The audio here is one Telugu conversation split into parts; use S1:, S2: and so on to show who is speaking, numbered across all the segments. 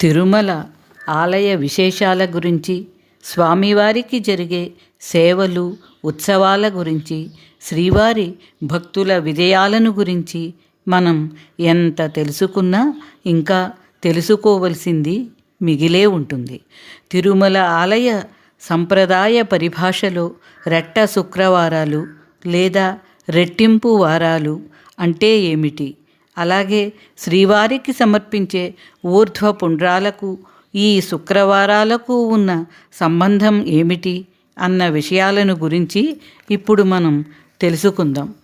S1: తిరుమల ఆలయ విశేషాల గురించి స్వామివారికి జరిగే సేవలు ఉత్సవాల గురించి శ్రీవారి భక్తుల విజయాలను గురించి మనం ఎంత తెలుసుకున్నా ఇంకా తెలుసుకోవలసింది మిగిలే ఉంటుంది. తిరుమల ఆలయ సంప్రదాయ పరిభాషలో రెట్ట శుక్రవారాలు లేదా రెట్టింపు వారాలు అంటే ఏమిటి? అలాగే శ్రీవారికి సమర్పించే ఊర్ధ్వ పుండ్రాలకు ఈ శుక్రవారాలకు ఉన్న సంబంధం ఏమిటి అన్న విషయాలను గురించి ఇప్పుడు మనం తెలుసుకుందాం.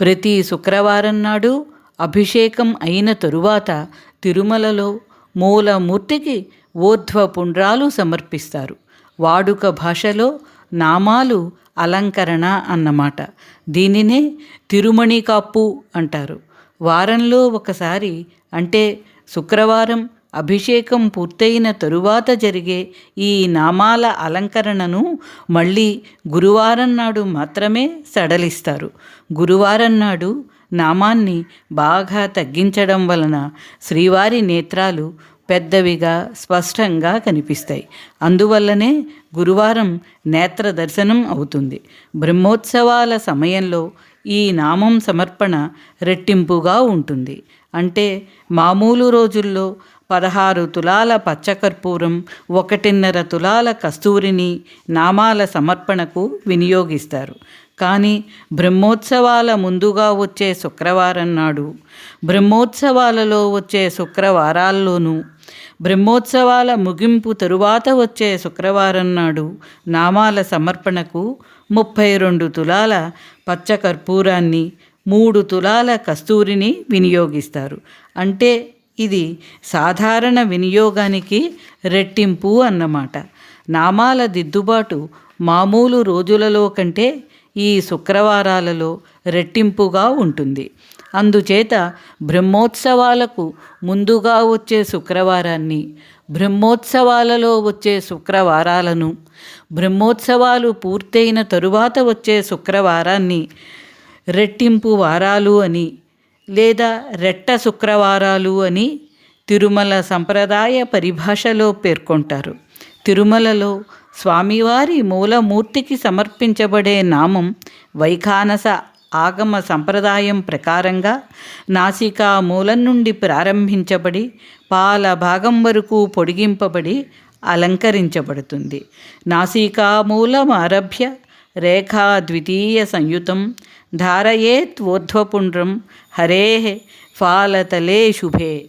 S1: ప్రతి శుక్రవారం నాడు అభిషేకం అయిన తరువాత తిరుమలలో మూలమూర్తికి ఊర్ధ్వ పుండ్రాలు సమర్పిస్తారు. వాడుక భాషలో నామాలు అలంకరణ అన్నమాట. దీనినే తిరుమణికాప్పు అంటారు. వారంలో ఒకసారి అంటే శుక్రవారం అభిషేకం పూర్తయిన తరువాత జరిగే ఈ నామాల అలంకరణను మళ్ళీ గురువారం నాడు మాత్రమే సడలిస్తారు. గురువారం నాడు నామాన్ని బాగా తగ్గించడం వలన శ్రీవారి నేత్రాలు పెద్దవిగా స్పష్టంగా కనిపిస్తాయి. అందువల్లనే గురువారం నేత్ర దర్శనం అవుతుంది. బ్రహ్మోత్సవాల సమయంలో ఈ నామం సమర్పణ రెట్టింపుగా ఉంటుంది. అంటే మామూలు రోజుల్లో పదహారు తులాల పచ్చకర్పూరం ఒకటిన్నర తులాల కస్తూరిని నామాల సమర్పణకు వినియోగిస్తారు. కానీ బ్రహ్మోత్సవాల ముందుగా వచ్చే శుక్రవారం నాడు బ్రహ్మోత్సవాలలో వచ్చే శుక్రవారాల్లోనూ బ్రహ్మోత్సవాల ముగింపు తరువాత వచ్చే శుక్రవారం నాడు నామాల సమర్పణకు ముప్పై రెండు తులాల పచ్చకర్పూరాన్ని మూడు తులాల కస్తూరిని వినియోగిస్తారు. అంటే ఇది సాధారణ వినియోగానికి రెట్టింపు అన్నమాట. నామాల దిద్దుబాటు మామూలు రోజులలో కంటే ఈ శుక్రవారాలలో రెట్టింపుగా ఉంటుంది. అందుచేత బ్రహ్మోత్సవాలకు ముందుగా వచ్చే శుక్రవారాన్ని బ్రహ్మోత్సవాలలో వచ్చే శుక్రవారాలను బ్రహ్మోత్సవాలు పూర్తయిన తరువాత వచ్చే శుక్రవారాన్ని రెట్టింపు వారాలు అని లేదా రెట్ట శుక్రవారాలు అని తిరుమల సంప్రదాయ పరిభాషలో పేర్కొంటారు. తిరుమలలో స్వామివారి మూలమూర్తికి సమర్పించబడే నామం వైఖానస ఆగమ సంప్రదాయం ప్రకారంగా నాసికా మూలం నుండి ప్రారంభించబడి పాల భాగం వరకు పొడిగింపబడి అలంకరించబడుతుంది. నాసికా మూలం ఆరభ్య రేఖా ద్వితీయ సంయుతం ధారయేత్ ఊర్ధ్వపుండ్రం హరే ఫాలతలే శుభే